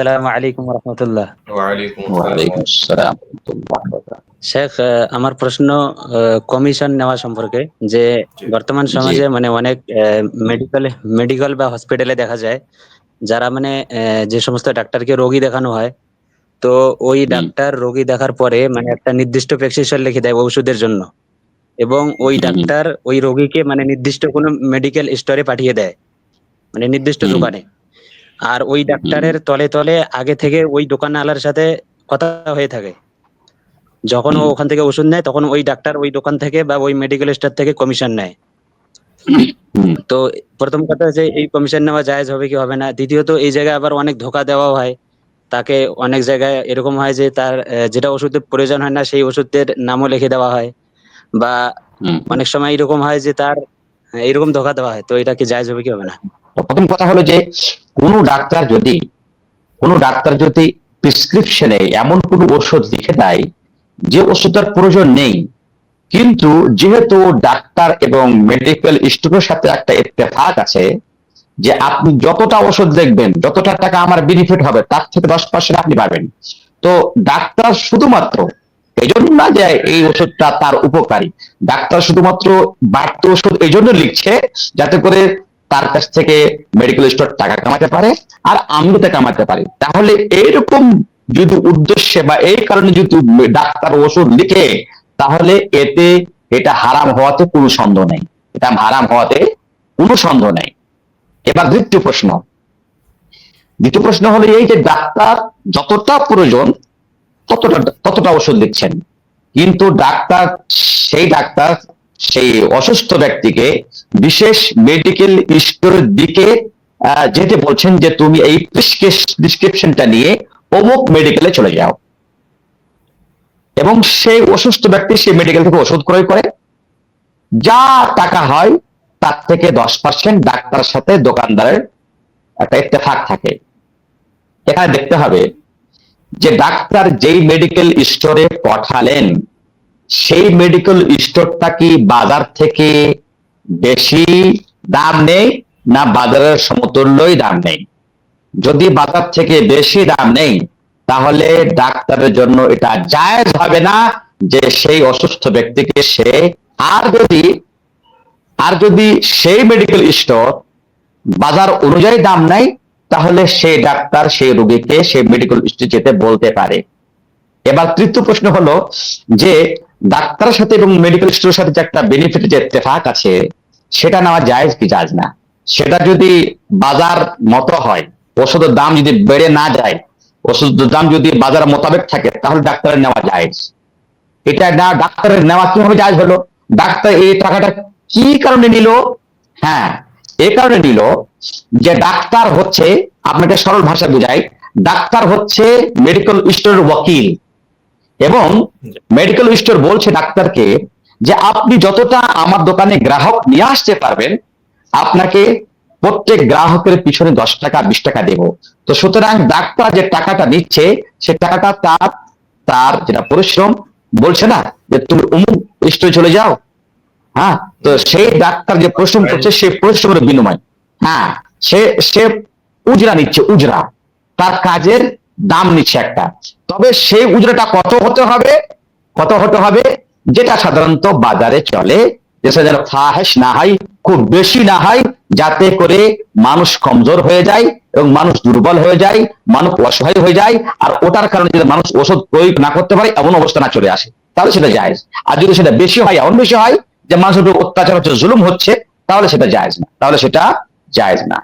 আসসালামু আলাইকুম রহমতুল্লাহ। শেখ আহ, আমার প্রশ্ন কমিশন নেওয়া সম্পর্কে যে বর্তমান সমাজে মানে অনেক মেডিকেল মেডিকেল বা হসপিটালে দেখা যায় যারা মানে আহ, যে সমস্ত ডাক্তারকে রোগী দেখানো হয় তো ওই ডাক্তার রোগী দেখার পরে মানে একটা নির্দিষ্ট প্রেসক্রিপশন লিখে দেয় ওষুধের জন্য। এবং ওই ডাক্তার ওই রোগীকে মানে নির্দিষ্ট কোনো মেডিকেল স্টোরে পাঠিয়ে দেয়। মানে নির্দিষ্ট দোকানে। আর ওই ডাক্তারের তলে তলে আগে থেকে ওই দোকানওয়ালার সাথে কথা হয়ে থাকে। যখন ও ওখান থেকে ওষুধ নেয় তখন ওই ডাক্তার ওই দোকান থেকে বা ওই মেডিকেল স্টোর থেকে কমিশন নেয়। তো প্রথম কথা হচ্ছে এই কমিশন নেওয়া জায়েজ হবে কি হবে না? দ্বিতীয়ত এই জায়গায় আবার অনেক ধোকা দেওয়া হয়। তাকে অনেক জায়গায় এরকম হয় যে তার যেটা ওষুধের প্রয়োজন হয় না সেই ওষুধের নামও লিখে দেওয়া হয়। বা অনেক সময় এরকম হয় যে তার এরকম ধোকা দেওয়া হয়। তো এটা কি জায়েজ হবে কি হবে না? প্রথম কথা হলো যে কোন ডাক্তার যদি, কোন ডাক্তার যদি প্রেসক্রিপশনে এমন কোন ওষুধ লিখে দেয় যে ওষুধের প্রয়োজন নেই, কিন্তু যেহেতু ডাক্তার এবং মেডিকেল স্টোরের সাথে একটা ইত্তেফাক আছে যে আপনি যতটা ওষুধ দেখবেন, যতটা টাকা আমার বেনিফিট হবে, তার থেকে দশ পার্সেন্ট আপনি পাবেন। তো ডাক্তার শুধুমাত্র এই জন্য না যে এই ওষুধটা তার উপকারী, ডাক্তার শুধুমাত্র বাড়তি ওষুধ এই জন্য লিখছে যাতে করে তার কাছ থেকে মেডিকেল স্টোর টাকা কামাতে পারে আর আমদাতে কামাতে পারে। তাহলে এইরকম যদি উদ্দেশ্যে বা এই কারণে যদি ডাক্তার ওষুধ লিখে, তাহলে এতে এটা হারাম হওয়াতে কোনো সন্দেহ নেই। এটা হারাম হওয়াতে কোনো সন্দেহ নেই। এবার দ্বিতীয় প্রশ্ন। দ্বিতীয় প্রশ্ন হলো এই যে ডাক্তার যতটা প্রয়োজন, ততটা ততটা ওষুধ লিখছেন। কিন্তু ডাক্তার, সেই ডাক্তার সেই অসুস্থ ব্যক্তিকে বিশেষ মেডিকেল স্টোরের দিকে যেতে বলছেন যে তুমি এই প্রেসক্রিপশনটা নিয়ে অমুক মেডিকেলে চলে যাও। এবং সেই অসুস্থ ব্যক্তি সেই মেডিকেল থেকে ওষুধ ক্রয় করে। যা টাকা হয় তার থেকে দশ পার্সেন্ট ডাক্তারের সাথে দোকানদারের একটা ইত্তেফাক থাকে। এখানে দেখতে হবে যে ডাক্তার যেই মেডিকেল স্টোরে পাঠালেন সেই মেডিকেল স্টোরটা কি বাজার থেকে বেশি দাম নেই না বাজারের সমতুল্যই দাম নেই? যদি বাজার থেকে বেশি দাম নেই, তাহলে ডাক্তারের জন্য এটা জায়েজ হবে না যে সেই অসুস্থ ব্যক্তিকে সে, আর যদি আর যদি সেই মেডিকেল স্টোর বাজার অনুযায়ী দাম নাই তাহলে সেই ডাক্তার সেই রোগীকে সেই মেডিকেল স্টোর যেতে বলতে পারে। এবার তৃতীয় প্রশ্ন হলো যে ডাক্তারের সাথে এবং মেডিকেল স্টোরের সাথে যে একটা বেনিফিট যে ইত্তেফাক আছে, সেটা নেওয়া জায়েজ কি জায়েজ না? সেটা যদি বাজার মতো হয়, ওষুধের দাম যদি বেড়ে না যায়, ওষুধের দাম যদি বাজার মোতাবেক থাকে, তাহলে ডাক্তারের নেওয়া জায়েজ এটা না ডাক্তারের নেওয়া কীভাবে জায়েজ হলো? ডাক্তার এই টাকাটা কি কারণে নিল? হ্যাঁ এই কারণে নিল যে ডাক্তার হচ্ছে, আপনাকে সরল ভাষা বুঝাই, ডাক্তার হচ্ছে মেডিকেল স্টোরের ওয়াকিল। এবং মেডিকেল স্টোর বলছে ডাক্তারকে যে আপনি যতটা আমার দোকানে গ্রাহক নিয়ে আসতে পারবেন, আপনাকে প্রত্যেক গ্রাহকের পিছনে দশ টাকা, বিশ টাকা দেব। তো সুতরাং ডাক্তার যে টাকাটা নিচ্ছে সে টাকাটা তার তার যেটা পরিশ্রম, বলছে না যে তুমি অমুক স্টোরে চলে যাও। হ্যাঁ তো সেই ডাক্তার যে পরিশ্রম করছে সেই পরিশ্রমের বিনিময়। হ্যাঁ সে সে উজরা নিচ্ছে, উজরা। তার কাজের দাম নিচ্ছে একটা। তবে সেই উজরাটা কত হতে হবে? কত হতে হবে? যেটা সাধারণত বাজারে চলে যেন না হয়, খুব বেশি না হয়, যাতে করে মানুষ কমজোর হয়ে যায় এবং মানুষ দুর্বল হয়ে যায়, মানুষ অসহায় হয়ে যায়, আর ওটার কারণে যদি মানুষ ওষুধ প্রয়োগ না করতে পারে, এমন অবস্থা না চলে আসে। তাহলে সেটা যায় আর যদি সেটা বেশি হয়, এমন বেশি হয়, যে মানুষের অত্যাচার হচ্ছে, জুলুম হচ্ছে, তাহলে সেটা জায়েজ না। তাহলে সেটা জায়েজ না।